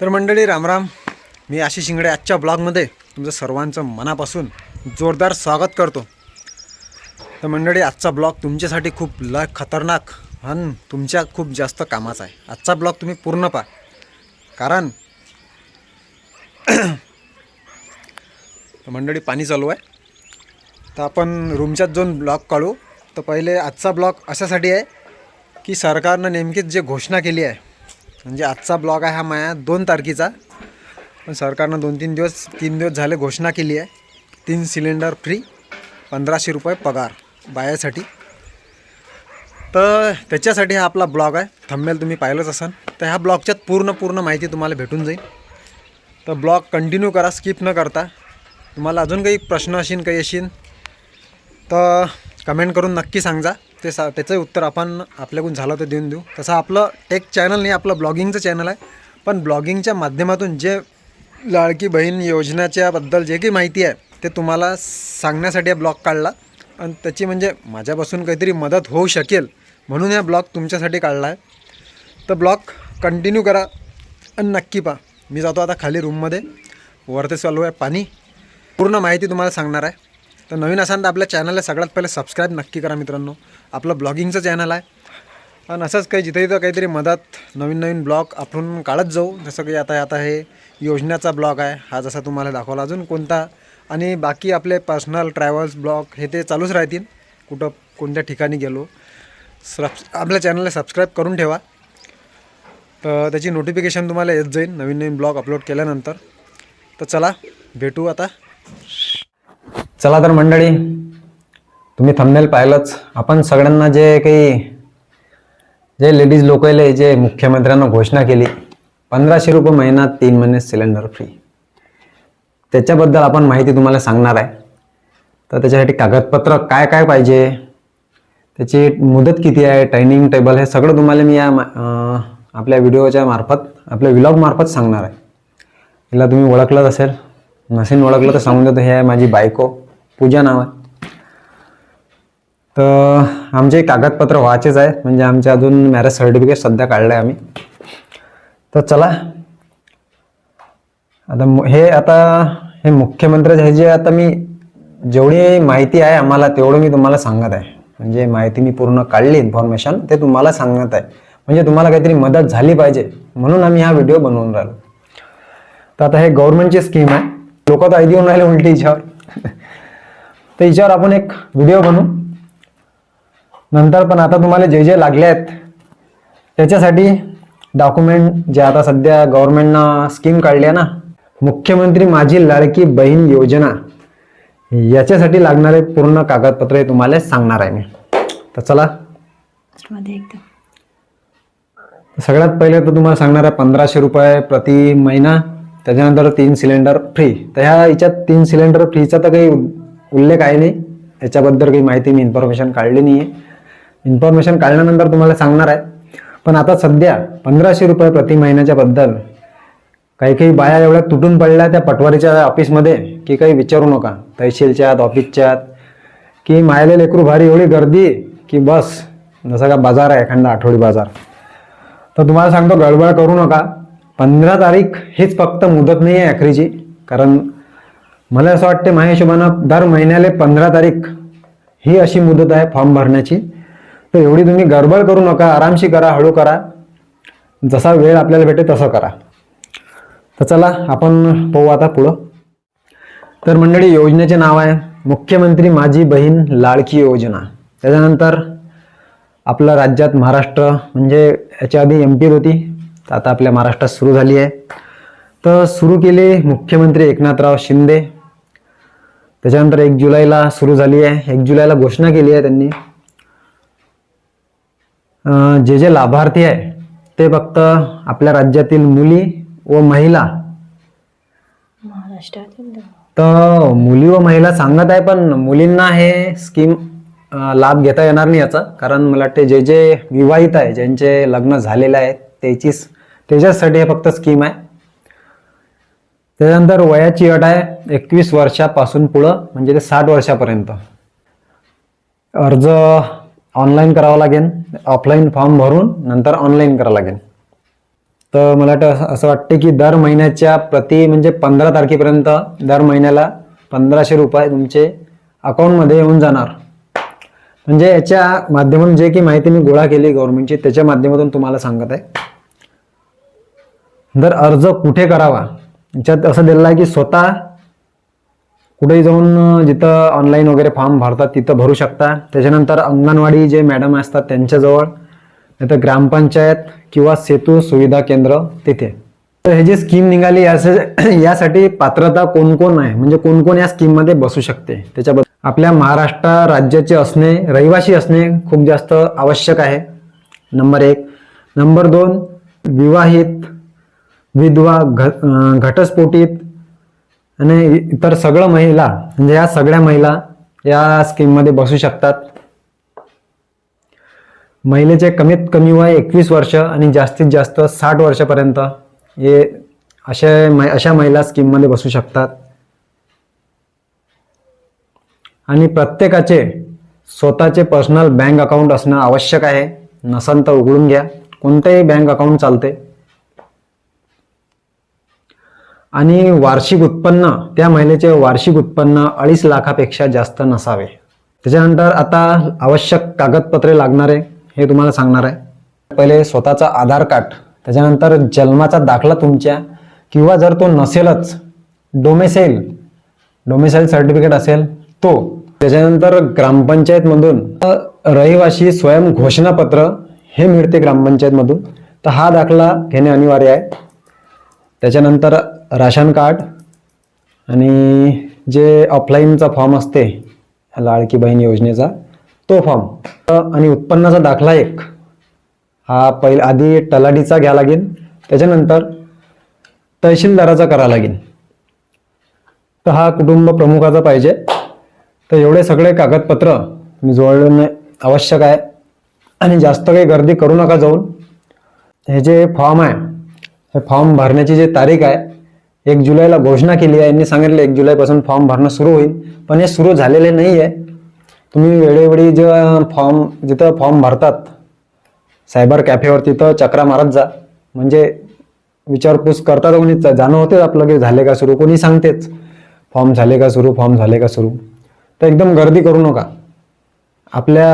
तर मंडळी रामराम मी आशिष शिंगडे आजच्या ब्लॉगमध्ये तुमचं सर्वांचं मनापासून जोरदार स्वागत करतो. तर मंडळी आजचा ब्लॉग तुमच्यासाठी खूप ल खतरनाक आणि तुमच्या खूप जास्त कामाचा आहे. आजचा ब्लॉग तुम्ही पूर्ण पहा. कारण तर मंडळी पाणी चालू आहे. तर आपण रूमच्यात जाऊन ब्लॉग काढू. तर पहिले आजचा ब्लॉग अशासाठी आहे की सरकारनं नेमकीच जे घोषणा केली आहे म्हणजे आजचा ब्लॉग आहे हा माया दोन तारखेचा. पण सरकारनं दोन तीन दिवस तीन दिवस झाले घोषणा केली आहे. तीन सिलेंडर फ्री पंधराशे रुपये पगार बायासाठी. तर त्याच्यासाठी हा आपला ब्लॉग आहे. थंबेल तुम्ही पाहिलंच असाल तर ह्या ब्लॉगच्यात पूर्ण पूर्ण माहिती तुम्हाला भेटून जाईल. तर ब्लॉग कंटिन्यू करा स्किप न करता. तुम्हाला अजून काही प्रश्न असेल काही असेल तर कमेंट करून नक्की सांगा. ते सा त्याचं उत्तर आपण आपल्याकडून झालं तर देऊन देऊ. तसं आपलं टेक चॅनल नाही आपलं ब्लॉगिंगचं चॅनल आहे. पण ब्लॉगिंगच्या माध्यमातून जे लाडकी बहीण योजनेच्याबद्दल जे काही माहिती आहे ते तुम्हाला सांगण्यासाठी हा ब्लॉग काढला. आणि त्याची म्हणजे माझ्यापासून काहीतरी मदत होऊ शकेल म्हणून हा ब्लॉग तुमच्यासाठी काढला आहे. तर ब्लॉग कंटिन्यू करा आणि नक्की पहा. मी जातो आता खाली रूममध्ये वरती चालू आहे पाणी. पूर्ण माहिती तुम्हाला सांगणार आहे. तर नवीन असाल तर आपल्या चॅनलला सगळ्यात पहिले सबस्क्राईब नक्की करा मित्रांनो. आपलं ब्लॉगिंगचं चॅनल आहे. आणि असंच काही जिथे जिथं काहीतरी मदत नवीन नवीन ब्लॉग आपण काढत जाऊ. जसं की आता आता हे योजनेचा ब्लॉग आहे. हा जसा तुम्हाला दाखवला अजून कोणता. आणि बाकी आपले पर्सनल ट्रॅव्हल्स ब्लॉग हे ते चालूच राहतील. कुठं कोणत्या ठिकाणी गेलो. सब आपल्या चॅनलला सबस्क्राईब करून ठेवा. तर त्याची नोटिफिकेशन तुम्हाला येत जाईल. नवीन नवीन ब्लॉग अपलोड केल्यानंतर. तर चला भेटू आता. चला तर मंडळी तुम्ही थंबनेल पाहिलंच. आपण सगळ्यांना जे काही जे लेडीज लोकायले जे मुख्यमंत्र्यांना घोषणा केली पंधराशे रुपये महिना तीन महिने सिलेंडर फ्री त्याच्याबद्दल आपण माहिती तुम्हाला सांगणार आहे. तर त्याच्यासाठी कागदपत्र काय काय पाहिजे त्याची मुदत किती आहे टायनिंग टेबल हे सगळं तुम्हाला मी या आपल्या व्हिडिओच्या मार्फत आपल्या व्लॉग मार्फत सांगणार आहे. हिला तुम्ही ओळखलंच असेल. नसेन ओळखलं तर सांगून देतो हे आहे माझी बायको. पूजा नाव आहे. तर आमचे कागदपत्र व्हायचेच आहे. म्हणजे आमचे अजून मॅरेज सर्टिफिकेट सध्या काढलं आहे आम्ही. तर चला. आता हे आता हे मुख्यमंत्री हे जे आता मी जेवढी माहिती आहे आम्हाला तेवढं मी तुम्हाला सांगत आहे. म्हणजे माहिती मी पूर्ण काढली इन्फॉर्मेशन ते तुम्हाला सांगत आहे. म्हणजे तुम्हाला काहीतरी मदत झाली पाहिजे म्हणून आम्ही हा व्हिडिओ बनवून राहिलो. तर आता हे गव्हर्नमेंटची स्कीम आहे. लोक तर आयदी येऊन राहिले उलटी हिच्यावर तर हिच्यावर आपण एक व्हिडिओ बनवू. नंतर पण आता तुम्हाला जे जे लागले आहेत त्याच्यासाठी डॉक्युमेंट जे आता सध्या गव्हर्नमेंटनं स्कीम काढली आहे ना मुख्यमंत्री माझी लाडकी बहीण योजना याच्यासाठी लागणारे पूर्ण कागदपत्र हे तुम्हाला सांगणार आहे मी. तर चला. सगळ्यात पहिले तर तुम्हाला सांगणार आहे पंधराशे रुपये प्रति महिना त्याच्यानंतर तीन सिलेंडर फ्री तर ह्या याच्यात तीन सिलेंडर फ्रीचा तर काही उल्लेख आहे नाही. याच्याबद्दल काही माहिती मी इन्फॉर्मेशन काढली नाही आहे इन्फॉर्मेशन काढल्यानंतर तुम्हाला सांगणार आहे. पण आता सध्या पंधराशे रुपये प्रति महिन्याच्या बद्दल काही काही बाया एवढ्या तुटून पडल्या त्या पटवारीच्या ऑफिसमध्ये की काही विचारू नका. तहसीलच्या आत ऑफिसच्या आत. की मायले लेकरू भारी एवढी गर्दी की बस जसा का बाजार आहे एखादा आठवडी बाजार. तर तुम्हाला सांगतो गडबड करू नका. पंधरा तारीख हीच फक्त मुदत नाही आहे अखेरीची. कारण मला असं वाटते माझ्या हिशोबानं दर महिन्याला पंधरा तारीख ही अशी मुदत आहे फॉर्म भरण्याची. तर एवढी तुम्ही गडबड करू नका आरामशी करा हळू करा. जसा वेळ आपल्याला भेटेल तसं करा. तर चला आपण पाहू आता पुढं. तर मंडळी योजनेचे नाव आहे मुख्यमंत्री माझी बहीण लाडकी योजना. त्याच्यानंतर आपलं राज्यात महाराष्ट्र म्हणजे याच्या आधी एम पीत होती तर आता आपल्या महाराष्ट्रात सुरू झाली आहे. तर सुरू केली मुख्यमंत्री एकनाथराव शिंदे. त्याच्यानंतर एक जुलैला सुरू झाली आहे. एक जुलैला घोषणा केली आहे त्यांनी. जे जे लाभार्थी आहे ते फक्त आपल्या राज्यातील मुली व महिला. महाराष्ट्रातील तर मुली व महिला सांगत आहे पण मुलींना हे स्कीम लाभ घेता येणार नाही याचा. कारण मला वाटते जे जे विवाहित आहे ज्यांचे लग्न झालेले आहेत त्याचीच त्याच्याचसाठी हे फक्त स्कीम आहे. त्याच्यानंतर वयाची अट आहे एकवीस वर्षापासून पुढं म्हणजे ते साठ वर्षापर्यंत. अर्ज ऑनलाईन करावा लागेल ऑफलाईन फॉर्म भरून नंतर ऑनलाईन करावं लागेल. तर मला वाटतं असं- वाटते की दर महिन्याच्या प्रति म्हणजे पंधरा तारखेपर्यंत दर महिन्याला पंधराशे रुपये तुमचे अकाउंटमध्ये येऊन जाणार. म्हणजे याच्या माध्यमातून जे की माहिती मी गोळा केली गव्हर्नमेंटची त्याच्या माध्यमातून तुम्हाला सांगत आहे. जर अर्ज कुठे करावा? याच्यात असं दिलेलं आहे की स्वतः कुठेही जाऊन जिथं ऑनलाईन वगैरे फॉर्म भरतात तिथं भरू शकता. त्याच्यानंतर अंगणवाडी जे मॅडम असतात त्यांच्याजवळ नाही तर ग्रामपंचायत किंवा सेतू सुविधा केंद्र तिथे. तर हे जी स्कीम निघाली यासाठी पात्रता कोण कोण आहे? म्हणजे कोण कोण या स्कीममध्ये बसू शकते? त्याच्याबद्दल आपल्या महाराष्ट्र राज्याचे असणे रहिवासी असणे खूप जास्त आवश्यक आहे. नंबर एक. नंबर दोन विवाहित विधवा घ घटस्फोटीत आणि इतर सगळं महिला म्हणजे या सगळ्या महिला या स्कीममध्ये बसू शकतात. महिलेचे कमीत कमी वय एकवीस वर्ष आणि जास्तीत जास्त साठ वर्षापर्यंत हे अशा मै- अशा महिला स्कीममध्ये बसू शकतात. आणि प्रत्येकाचे स्वतःचे पर्सनल बँक अकाउंट असणं आवश्यक आहे. नसन तर उघडून घ्या. कोणतंही बँक अकाउंट चालते आणि वार्षिक उत्पन्न त्या महिलेचे वार्षिक उत्पन्न अडीच लाखापेक्षा जास्त नसावे. त्याच्यानंतर आता आवश्यक कागदपत्रे लागणार आहे हे तुम्हाला सांगणार आहे. पहिले स्वतःचा आधार कार्ड त्याच्यानंतर जन्माचा दाखला तुमच्या किंवा जर तो नसेलच डोमेसेल डोमेसाईल सर्टिफिकेट असेल तो. त्याच्यानंतर ग्रामपंचायतमधून रहिवासी स्वयं घोषणापत्र हे मिळते ग्रामपंचायतमधून. तर हा दाखला घेणे अनिवार्य आहे. त्याच्यानंतर राशन कार्ड आणि जे ऑफलाईनचा फॉर्म असते लाडकी बहीण योजनेचा तो फॉर्म आणि उत्पन्नाचा दाखला एक. हा पहिला आधी तलाठीचा घ्या लागेल. त्याच्यानंतर तहसीलदाराचा करा लागेल. तर हा कुटुंब प्रमुखाचा पाहिजे. तर एवढे सगळे कागदपत्र मी जोडणे आवश्यक आहे. आणि जास्त काही गर्दी करू नका जाऊन. हे जे फॉर्म आहे हे फॉर्म भरण्याची जी तारीख आहे एक जुलैला घोषणा केली आहे. यांनी सांगितलं एक जुलैपासून फॉर्म भरणं सुरू होईल. पण हे सुरू झालेले नाही आहे तुम्ही वेळोवेळी जे फॉर्म जिथं फॉर्म भरतात सायबर कॅफेवर तिथं चक्रा मारत जा. म्हणजे विचारपूस करतात कोणी जाणं होतेच आपलं की झाले का सुरू कोणी सांगतेच. फॉर्म झाले का सुरू फॉर्म झाले का सुरू. तर एकदम गर्दी करू नका. आपल्या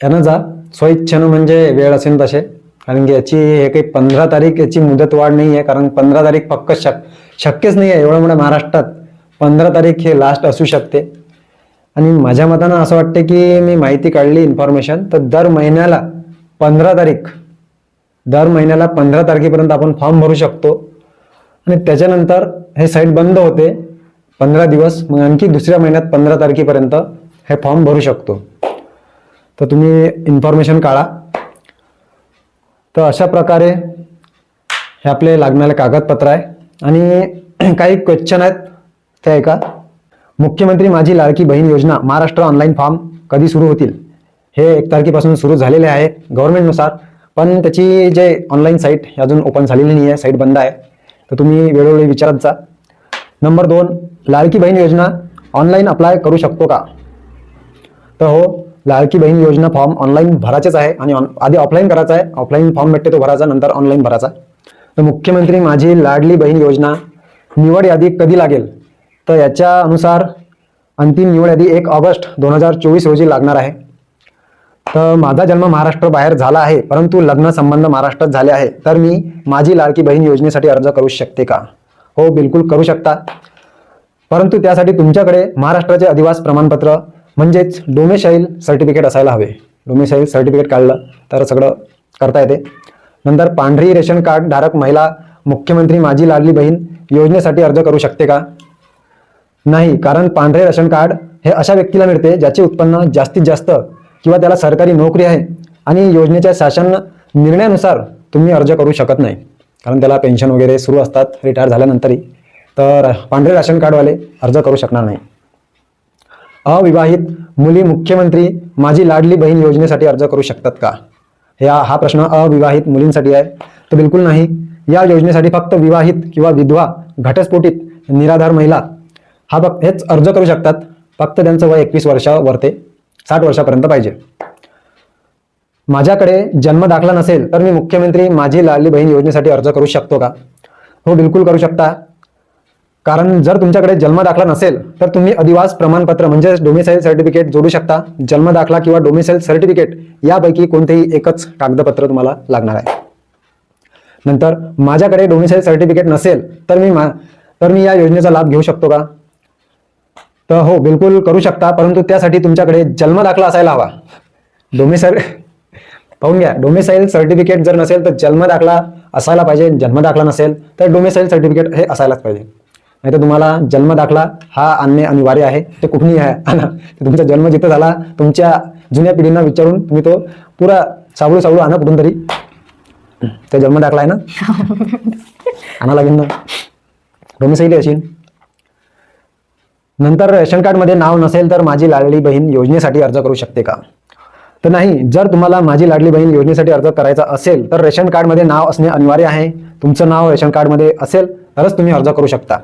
यानं जा. स्वइच्छेनं म्हणजे वेळ असेल तसे. कारण की याची हे काही पंधरा तारीख याची मुदत वाढ नाही आहे कारण पंधरा तारीख फक्त शक शक्यच नाही आहे एवढं मोठ्या महाराष्ट्रात. पंधरा तारीख हे लास्ट असू शकते. आणि माझ्या मतानं असं वाटते की मी माहिती काढली इन्फॉर्मेशन तर दर महिन्याला पंधरा तारीख दर महिन्याला पंधरा तारखेपर्यंत आपण फॉर्म भरू शकतो. आणि त्याच्यानंतर हे साईट बंद होते पंधरा दिवस मग आणखी दुसऱ्या महिन्यात पंधरा तारखेपर्यंत हे फॉर्म भरू शकतो. तर तुम्ही इन्फॉर्मेशन काढा. तर अशा प्रकारे हे आपले लागणारे कागदपत्र आहे. आणि काही क्वेश्चन आहेत ते ऐका मुख्यमंत्री माझी लाडकी बहीण योजना महाराष्ट्र ऑनलाईन फॉर्म कधी सुरू होतील? हे एक तारखेपासून सुरू झालेले आहे गव्हर्नमेंटनुसार पण त्याची जे ऑनलाईन साईट अजून ओपन झालेली नाही आहे साईट बंद आहे. तर तुम्ही वेळोवेळी विचारत जा. नंबर दोन लाडकी बहीण योजना ऑनलाईन अप्लाय करू शकतो का? तर हो लाडकी बहीण योजना फॉर्म ऑनलाईन भरायचेच आहे आणि आधी ऑफलाईन करायचा आहे. ऑफलाईन फॉर्म भेटते तो भरायचा नंतर ऑनलाईन भरायचा. तर मुख्यमंत्री माझी लाडली बहीण योजना निवड यादी कधी लागेल? तर याच्या अनुसार अंतिम निवड यादी एक ऑगस्ट दोन हजार चोवीस रोजी लागणार आहे. तर माझा जन्म महाराष्ट्र बाहेर झाला आहे परंतु लग्न संबंध महाराष्ट्रात झाले आहे. तर मी माझी लाडकी बहीण योजनेसाठी अर्ज करू शकते का? हो बिलकुल करू शकता. परंतु त्यासाठी तुमच्याकडे महाराष्ट्राचे अधिवास प्रमाणपत्र म्हणजेच डोमेशाईल सर्टिफिकेट असायला हवे. डोमेशाईल सर्टिफिकेट काढलं तर सगळं करता येते. नंतर पांढरी रेशन कार्ड धारक महिला मुख्यमंत्री माझी लाडली बहीण योजनेसाठी अर्ज करू शकते का? नाही कारण पांढरे रेशन कार्ड हे अशा व्यक्तीला मिळते ज्याचे उत्पन्न जास्तीत जास्त किंवा त्याला सरकारी नोकरी आहे आणि योजनेच्या शासन निर्णयानुसार तुम्ही अर्ज करू शकत नाही. कारण त्याला पेन्शन वगैरे सुरू असतात रिटायर झाल्यानंतरही. तर पांढरे राशन कार्डवाले अर्ज करू शकणार नाही. अविवाहित मुली मुख्यमंत्री माझी लाडली बहीण योजनेसाठी अर्ज करू शकतात का? या हा प्रश्न अविवाहित मुलींसाठी आहे. तर बिलकुल नाही. या योजनेसाठी फक्त विवाहित किंवा विधवा घटस्फोटीत निराधार महिला हा फक्त हेच अर्ज करू शकतात. फक्त त्यांचं वय एकवीस वर्षावरते साठ वर्षापर्यंत पाहिजे. माझ्याकडे जन्म दाखला नसेल तर मी मुख्यमंत्री माझी लाडली बहीण योजनेसाठी अर्ज करू शकतो का? हो बिलकुल करू शकता. कारण जर तुमच्याकडे जन्म दाखला नसेल तर तुम्ही अधिवास प्रमाणपत्र म्हणजे डोमिसाईल सर्टिफिकेट जोडू शकता. जन्म दाखला किंवा डोमिसाईल सर्टिफिकेट यापैकी कोणतेही एकच कागदपत्र तुम्हाला लागणार आहे. नंतर माझ्याकडे डोमिसाईल सर्टिफिकेट नसेल तर मी मा तर मी या योजनेचा लाभ घेऊ शकतो का? तर हो बिलकुल करू शकता परंतु त्यासाठी तुमच्याकडे जन्म दाखला असायला हवा. डोमिसाईल पाहून घ्या डोमिसाईल सर्टिफिकेट जर नसेल तर जन्म दाखला असायला पाहिजे. जन्म दाखला नसेल तर डोमिसाईल सर्टिफिकेट हे असायलाच पाहिजे. नाही तर तुम्हाला जन्म दाखला हा आणणे अनिवार्य आहे. ते कुठूनही आहे. आणा तुमचा जन्म जिथं झाला तुमच्या जुन्या पिढींना विचारून तुम्ही तो पुरा सावळू सावळू आणा कुठून तरी. ते जन्म दाखला आहे ना? आणा लागेल ना. डोमिसाईल अशी नंतर रेशन कार्डमध्ये नाव नसेल तर माझी लाडली बहीण योजनेसाठी अर्ज करू शकते का? तर नाही जर तुम्हाला माझी लाडली बहीण योजनेसाठी अर्ज करायचा असेल तर रेशन कार्डमध्ये नाव असणे अनिवार्य आहे. तुमचं नाव रेशन कार्डमध्ये असेल तरच तुम्ही अर्ज करू शकता.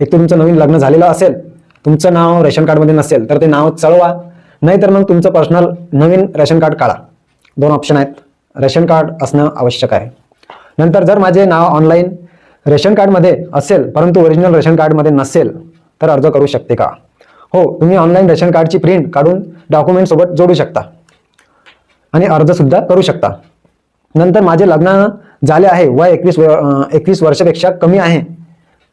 एक तर तुमचं नवीन लग्न झालेलं असेल तुमचं नाव रेशन कार्डमध्ये नसेल तर ते नाव चळवा. नाहीतर मग तुमचं पर्सनल नवीन रेशन कार्ड काढा. दोन ऑप्शन आहेत. रेशन कार्ड असणं आवश्यक आहे. नंतर जर माझे नाव ऑनलाईन रेशन कार्डमध्ये असेल परंतु ओरिजिनल रेशन कार्डमध्ये नसेल तर अर्ज करू शकते का? हो तुम्ही ऑनलाईन रेशन कार्डची प्रिंट काढून डॉक्युमेंटसोबत जोडू शकता. आणि अर्ज सुद्धा करू शकता. नंतर माझे लग्न झाले आहे. वय एकवीस एकवीस वर्षापेक्षा कमी आहे.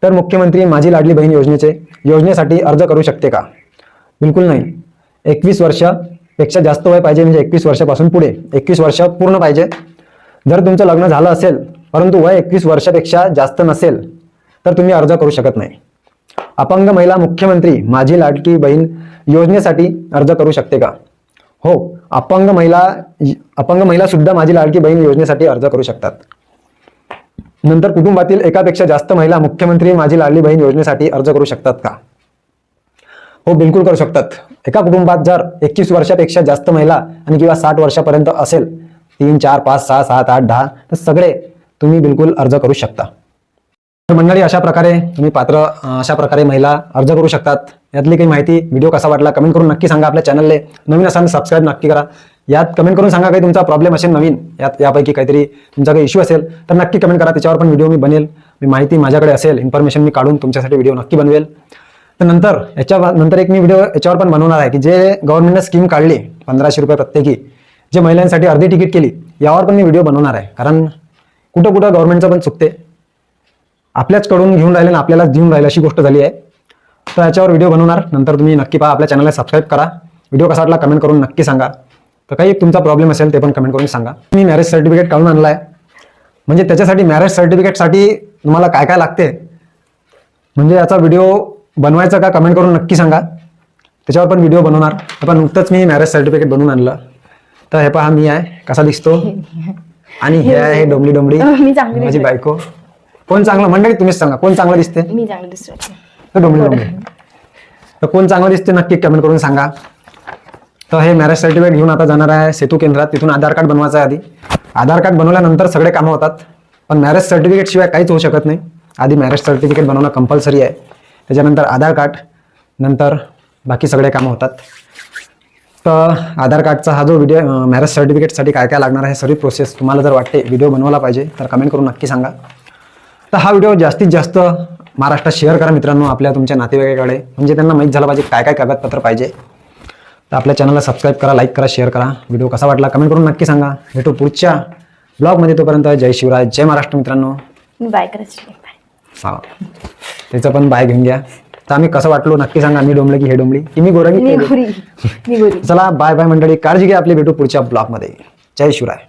तर मुख्यमंत्री माझी लाडली बहीण योजनेचे योजनेसाठी अर्ज करू शकते का? बिलकुल नाही. एकवीस वर्षापेक्षा जास्त वय पाहिजे म्हणजे एकवीस वर्षापासून पुढे. एकवीस वर्ष पूर्ण पाहिजे. जर तुमचं लग्न झालं असेल परंतु वय एकवीस वर्षापेक्षा जास्त नसेल तर तुम्ही अर्ज करू शकत नाही. अपंग महिला मुख्यमंत्री माझी लाडकी बहीण योजनेसाठी अर्ज करू शकते का? हो अपंग महिला अपंग महिला सुद्धा माझी लाडकी बहीण योजनेसाठी अर्ज करू शकतात. नंतर कुटुंबातील एकापेक्षा जास्त महिला मुख्यमंत्री माझी लाडली बहीण योजनेसाठी अर्ज करू शकतात का? हो बिलकुल करू शकतात. एका कुटुंबात जर एकवीस वर्षापेक्षा जास्त महिला आणि किंवा साठ वर्षापर्यंत असेल तीन चार पाच सहा सात आठ दहा तर सगळे तुम्ही बिलकुल अर्ज करू शकता. तर मंडळी अशा प्रकारे तुम्ही पात्र अशा प्रकारे महिला अर्ज करू शकतात. यातली काही माहिती व्हिडिओ कसा वाटला कमेंट करून नक्की सांगा आपल्या चॅनलले नवीन असाल सबस्क्राईब नक्की करा. यात कमेंट करून सांगा काही तुमचा प्रॉब्लेम असेल नवीन. यात यापैकी काहीतरी तुमचा काही इश्यू असेल तर नक्की कमेंट करा. त्याच्यावर पण व्हिडिओ मी बनेल. मी माहिती माझ्याकडे असेल इन्फॉर्मेशन मी काढून तुमच्यासाठी व्हिडिओ नक्की बनवेल. तर नंतर याच्या नंतर एक मी व्हिडिओ याच्यावर पण बनवणार आहे की जे गव्हर्नमेंटने स्कीम काढली पंधराशे रुपये प्रत्येकी जे महिलांसाठी अर्धी तिकीट केली यावर पण मी व्हिडिओ बनवणार आहे. कारण कुठं कुठं गव्हर्नमेंटचं पण चुकते. आपल्याचकडून घेऊन राहिले आणि आपल्यालाच देऊन राहिले अशी गोष्ट झाली आहे. तर याच्यावर व्हिडिओ बनवणार. नंतर तुम्ही नक्की पहा आपल्या चॅनलला सबस्क्राईब करा. व्हिडिओ कसा वाटला कमेंट करून नक्की सांगा. तर काही तुमचा प्रॉब्लेम असेल ते पण कमेंट करून सांगा. मी मॅरेज सर्टिफिकेट काढून आणला आहे म्हणजे त्याच्यासाठी मॅरेज सर्टिफिकेटसाठी तुम्हाला काय काय लागते? म्हणजे याचा व्हिडिओ बनवायचा का कमेंट करून नक्की सांगा. त्याच्यावर पण व्हिडिओ बनवणार. पण नुकतंच मी मॅरेज सर्टिफिकेट बनवून आणलं. तर हे पहा मी आहे. कसा दिसतो? आणि हे आहे डोंबली मी चांगली माझी बायको. कोण चांगलं? मंडळी तुम्हीच सांगा. कोण चांगलं दिसते? मी चांगली दिसतो. तर डोंबली डोंबली. तर कोण चांगलं दिसते नक्की कमेंट करून सांगा. तर हे मॅरेज सर्टिफिकेट घेऊन आता जाणार आहे सेतू केंद्रात. तिथून आधार कार्ड बनवायचं आहे आधी. आधार कार्ड बनवल्यानंतर सगळे कामं होतात पण मॅरेज सर्टिफिकेट शिवाय काहीच होऊ शकत नाही. आधी मॅरेज सर्टिफिकेट बनवणं कंपल्सरी आहे. त्याच्यानंतर आधार कार्ड नंतर बाकी सगळे कामं होतात. तर आधार कार्डचा हा जो व्हिडिओ मॅरेज सर्टिफिकेटसाठी काय काय लागणार आहे सर्व प्रोसेस तुम्हाला जर वाटते व्हिडिओ बनवला पाहिजे तर कमेंट करून नक्की सांगा. तर हा व्हिडिओ जास्तीत जास्त महाराष्ट्रात शेअर करा मित्रांनो आपल्या तुमच्या नातेवाईकाकडे. म्हणजे त्यांना माहीत झालं पाहिजे काय काय कागदपत्र पाहिजे. तर आपल्या चॅनलला सबस्क्राईब करा लाईक करा शेअर करा. व्हिडिओ कसा वाटला कमेंट करून नक्की सांगा. भेटू पुढच्या ब्लॉगमध्ये तोपर्यंत जय शिवराय जय महाराष्ट्र मित्रांनो. बाय करायची बाय हा. त्याचं पण बाय घेऊन घ्या. तर आम्ही कसं वाटलो नक्की सांगा. मी डोंबले की हे डोंबली की मी गोरा की मी ते गोरे? गोरी मी गोरी. चला बाय बाय मंडळी. काळजी घ्या आपली. भेटू पुढच्या ब्लॉगमध्ये जय शिवराय.